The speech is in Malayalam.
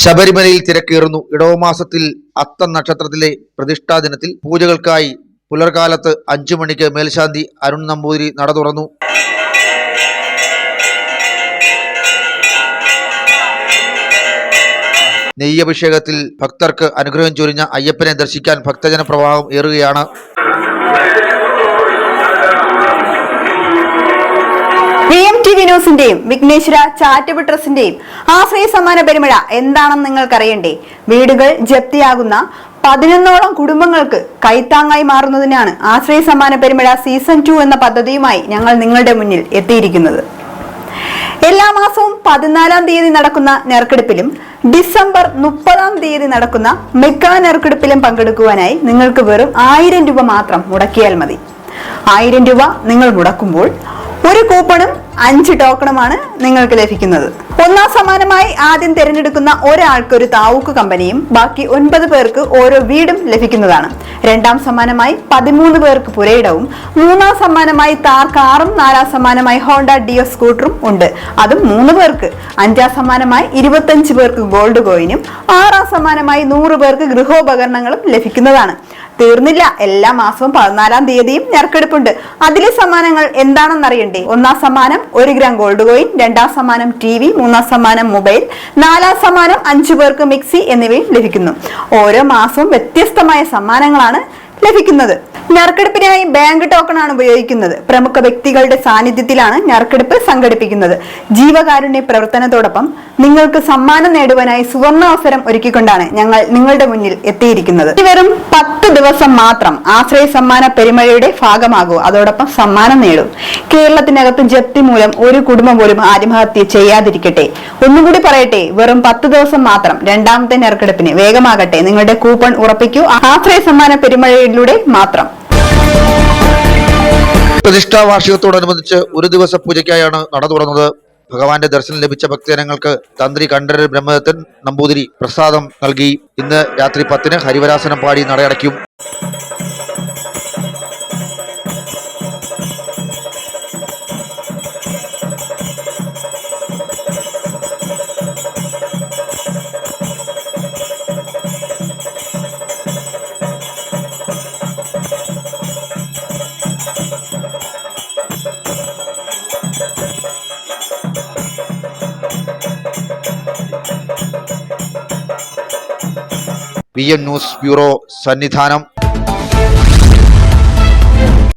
ശബരിമലയിൽ തിരക്കേറുന്നു. ഇടവമാസത്തിൽ അത്ത നക്ഷത്രത്തിലെ പ്രതിഷ്ഠാ ദിനത്തിൽ പൂജകൾക്കായി പുലർകാലത്ത് അഞ്ചു മണിക്ക് മേൽശാന്തി അരുൺ നമ്പൂതിരി നട തുറന്നു. നെയ്യഭിഷേകത്തിൽ ഭക്തർക്ക് അനുഗ്രഹം ചൊരിഞ്ഞ അയ്യപ്പനെ ദർശിക്കാൻ ഭക്തജന പ്രവാഹം ഏറുകയാണ്. വിനോസിന്റെയും വിഘ്നേശ്വര ചാരിറ്റബിൾ ട്രസ്റ്റിന്റെയും ആശ്രയ സമ്മാന പെരുമഴ എന്താണെന്ന് നിങ്ങൾക്കറിയണ്ടേ? വീടുകൾ ജപ്തിയാകുന്ന പതിനൊന്നോളം കുടുംബങ്ങൾക്ക് കൈത്താങ്ങായി മാറുന്നതിനാണ് ആശ്രയ സമ്മാന പെരുമഴ സീസൺ ടു എന്ന പദ്ധതിയുമായി ഞങ്ങൾ നിങ്ങളുടെ മുന്നിൽ എത്തിയിരിക്കുന്നത്. എല്ലാ മാസവും പതിനാലാം തീയതി നടക്കുന്ന നെറുക്കെടുപ്പിലും ഡിസംബർ മുപ്പതാം തീയതി നടക്കുന്ന മെഗാ നെറുക്കെടുപ്പിലും പങ്കെടുക്കുവാനായി നിങ്ങൾക്ക് വെറും ആയിരം രൂപ മാത്രം മുടക്കിയാൽ മതി. ആയിരം രൂപ നിങ്ങൾ മുടക്കുമ്പോൾ ഒരു കൂപ്പണും അഞ്ച് ടോക്കണുമാണ് നിങ്ങൾക്ക് ലഭിക്കുന്നത്. ഒന്നാം സമാനമായി ആദ്യം തിരഞ്ഞെടുക്കുന്ന ഒരാൾക്ക് ഒരു താവൂക്ക് കമ്പനിയും ബാക്കി ഒൻപത് പേർക്ക് ഓരോ വീടും ലഭിക്കുന്നതാണ്. രണ്ടാം സമ്മാനമായി പതിമൂന്ന് പേർക്ക് പുരയിടവും മൂന്നാം സമ്മാനമായി താർ കാറും നാലാം സമ്മാനമായി ഹോണ്ട ഡിയോ സ്കൂട്ടറും ഉണ്ട്. അതും മൂന്ന് പേർക്ക്. അഞ്ചാം സമ്മാനമായി ഇരുപത്തഞ്ച് പേർക്ക് ഗോൾഡ് കോയിനും ആറാം സമ്മാനമായി നൂറ് പേർക്ക് ഗൃഹോപകരണങ്ങളും ലഭിക്കുന്നതാണ്. തീർന്നില്ല. എല്ലാ മാസവും പതിനാലാം തീയതിയും ഞെർക്കെടുപ്പുണ്ട് അതിലെ സമ്മാനങ്ങൾ എന്താണെന്നറിയണ്ടേ? ഒന്നാം സമ്മാനം ഒരു ഗ്രാം ഗോൾഡ് കോയിൻ രണ്ടാം സമ്മാനം ടി വി മൂന്നാം സമ്മാനം മൊബൈൽ നാലാം സമ്മാനം അഞ്ചു പേർക്ക് മിക്സി എന്നിവയും ലഭിക്കുന്നു. ഓരോ മാസവും വ്യത്യസ്തമായ സമ്മാനങ്ങളാണ് ലഭിക്കുന്നത്. ഞെറുക്കെടുപ്പിനായി ബാങ്ക് ടോക്കൺ ആണ് ഉപയോഗിക്കുന്നത്. പ്രമുഖ വ്യക്തികളുടെ സാന്നിധ്യത്തിലാണ് ഞറുക്കെടുപ്പ് സംഘടിപ്പിക്കുന്നത്. ജീവകാരുണ്യ പ്രവർത്തനത്തോടൊപ്പം നിങ്ങൾക്ക് സമ്മാനം നേടുവാനായി സുവർണ അവസരം ഒരുക്കിക്കൊണ്ടാണ് ഞങ്ങൾ നിങ്ങളുടെ മുന്നിൽ എത്തിയിരിക്കുന്നത്. വെറും പത്ത് ദിവസം മാത്രം ആശ്രയ സമ്മാന പെരുമഴയുടെ ഭാഗമാകൂ. അതോടൊപ്പം സമ്മാനം നേടും. കേരളത്തിനകത്ത് ജപ്തി മൂലം ഒരു കുടുംബം പോലും ആത്മഹത്യ ചെയ്യാതിരിക്കട്ടെ. ഒന്നുകൂടി പറയട്ടെ വെറും പത്ത് ദിവസം മാത്രം രണ്ടാമത്തെ ഞറുക്കെടുപ്പിന് വേഗമാകട്ടെ. നിങ്ങളുടെ കൂപ്പൺ ഉറപ്പിക്കൂ. ആശ്രയ സമ്മാന പെരുമഴയിലൂടെ മാത്രം. പ്രതിഷ്ഠാ വാർഷികത്തോടനുബന്ധിച്ച് ഒരു ദിവസ പൂജയ്ക്കായാണ് നട തുറന്നത്. ഭഗവാന്റെ ദർശനം ലഭിച്ച ഭക്തജനങ്ങൾക്ക് തന്ത്രി കണ്ഠരർ ബ്രഹ്മദത്തൻ നമ്പൂതിരി പ്രസാദം നൽകി. ഇന്ന് രാത്രി പത്തിന് ഹരിവരാസനം പാടി നടയടയ്ക്കും. V N news bureau Sannidhanam.